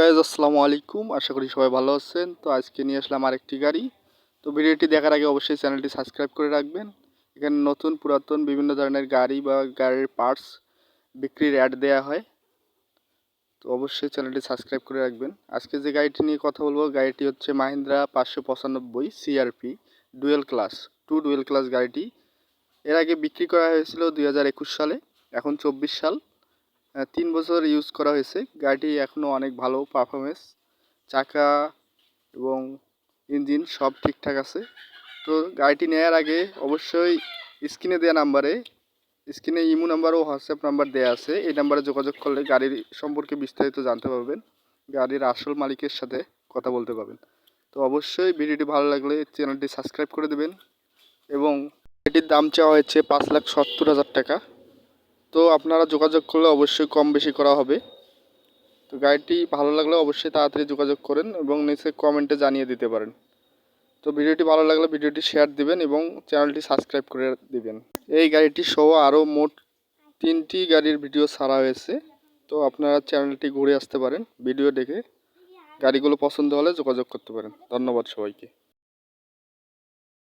Guys আসসালামু আলাইকুম। আশা করি সবাই ভালো আছেন। তো আজকে নিয়ে আসলাম আরেকটি গাড়ি। তো ভিডিওটি দেখার আগে অবশ্যই চ্যানেলটি সাবস্ক্রাইব করে রাখবেন। এখানে নতুন, পুরাতন, বিভিন্ন ধরনের গাড়ি বা গাড়ির পার্টস বিক্রির অ্যাড দেওয়া হয়। তো অবশ্যই চ্যানেলটি সাবস্ক্রাইব করে রাখবেন। আজকে যে গাড়িটি নিয়ে কথা বলব, গাড়িটি হচ্ছে মাহিন্দ্রা পাঁচশো পঁচানব্বই CRP dual class to dual class গাড়িটি। এর আগে বিক্রি করা হয়েছিল দুই হাজার একুশ সালে, এখন চব্বিশ সাল। তিন বছর ইউজ করা হয়েছে। গাড়িটি এখনও অনেক ভালো পারফরমেন্স চাকা এবং ইঞ্জিন সব ঠিকঠাক আছে। তো গাড়িটি নেওয়ার আগে অবশ্যই স্ক্রিনে দেওয়া নাম্বারে স্ক্রিনে ইমো নাম্বার ও হোয়াটসঅ্যাপ নাম্বার দেওয়া আছে। এই নাম্বারে যোগাযোগ করলে গাড়ির সম্পর্কে বিস্তারিত জানতে পারবেন। গাড়ির আসল মালিকের সাথে কথা বলতে পারবেন। তো অবশ্যই ভিডিওটি ভালো লাগলে চ্যানেলটি সাবস্ক্রাইব করে দেবেন এবং এটির দাম চাওয়া হয়েছে পাঁচ লাখ সত্তর হাজার টাকা। তো আপনারা যোগাযোগ করলে অবশ্যই কম বেশি করা হবে। তো গাড়িটি ভালো লাগলে অবশ্যই তাড়াতাড়ি যোগাযোগ করেন এবং নিচে কমেন্টে জানিয়ে দিতে পারেন। তো ভিডিওটি ভালো লাগলে ভিডিওটি শেয়ার দিবেন এবং চ্যানেলটি সাবস্ক্রাইব করে দিবেন। এই গাড়িটি সহ আরও মোট তিনটি গাড়ির ভিডিও ছাড়া হয়েছে। তো আপনারা চ্যানেলটি ঘুরে আসতে পারেন, ভিডিও দেখে গাড়িগুলো পছন্দ হলে যোগাযোগ করতে পারেন। ধন্যবাদ সবাইকে।